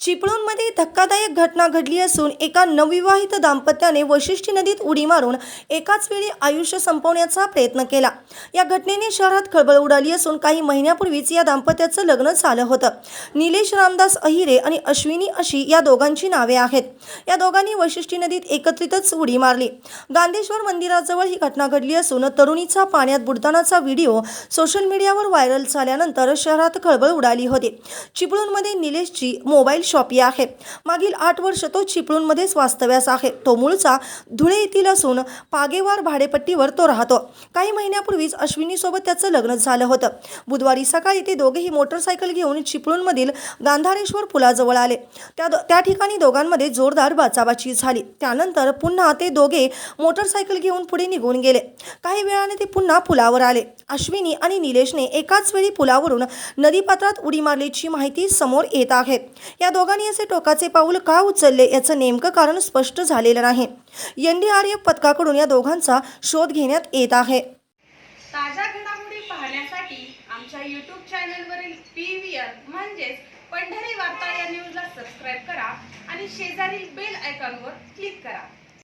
चिपळूणमध्ये धक्कादायक घटना घडली असून एका नवविवाहित दाम्पत्याने वशिष्ठी नदीत उडी मारून एकाच वेळी आयुष्य संपवण्याचा प्रयत्न केला. या घटनेने शहरात खळबळ उडाली असून काही महिन्यापूर्वीच या दाम्पत्याचं लग्न झालं होतं. निलेश रामदास अहिरे आणि अश्विनी अशी या दोघांची नावे आहेत. या दोघांनी वशिष्ठी नदीत एकत्रितच उडी मारली. गांधेश्वर मंदिराजवळ ही घटना घडली असून तरुणीचा पाण्यात बुडतानाचा व्हिडिओ सोशल मीडियावर व्हायरल झाल्यानंतर शहरात खळबळ उडाली होती. चिपळूणमध्ये निलेशची मोबाईल शॉपी आहे. मागील आठ वर्ष तो चिपळूणमध्येच वास्तव्यास आहे. तो मूळचा धुळे येथील असून पागेवार भाडेपट्टीवर तो राहतो. काही महिन्यापूर्वीच अश्विनीसोबत त्याचं लग्न झालं होतं. बुधवारी सकाळी ते दोघेही मोटरसायकल घेऊन चिपळूणमधील गांधारेश्वर पुलाजवळ आले. त्या त्या ठिकाणी दोघांमध्ये जोरदार बाचाबाची झाली. त्यानंतर पुन्हा ते दोघे मोटरसायकल घेऊन पुढे निघून गेले. काही वेळाने ते पुन्हा पुलावर आले. अश्विनी आणि निलेशने एकाच वेळी पुलावरून नदीपात्रात उडी मारल्याची माहिती समोर येत आहे. या दोघांनी असे टोकाचे पाऊल का उचलले याचं नेमकं कारण स्पष्ट झालेलं नाही. एनडीआरएफ पथकाकडून या दोघांचा शोध घेण्यात येत आहे. ताज्या घडामोडी पाहण्यासाठी आमच्या यूट्यूब चॅनलवरील पी व्ही आर म्हणजेच पंढरी वार्ता या न्यूजला सबस्क्राईब करा आणि शेजारील बेल आयकॉनवर क्लिक करा.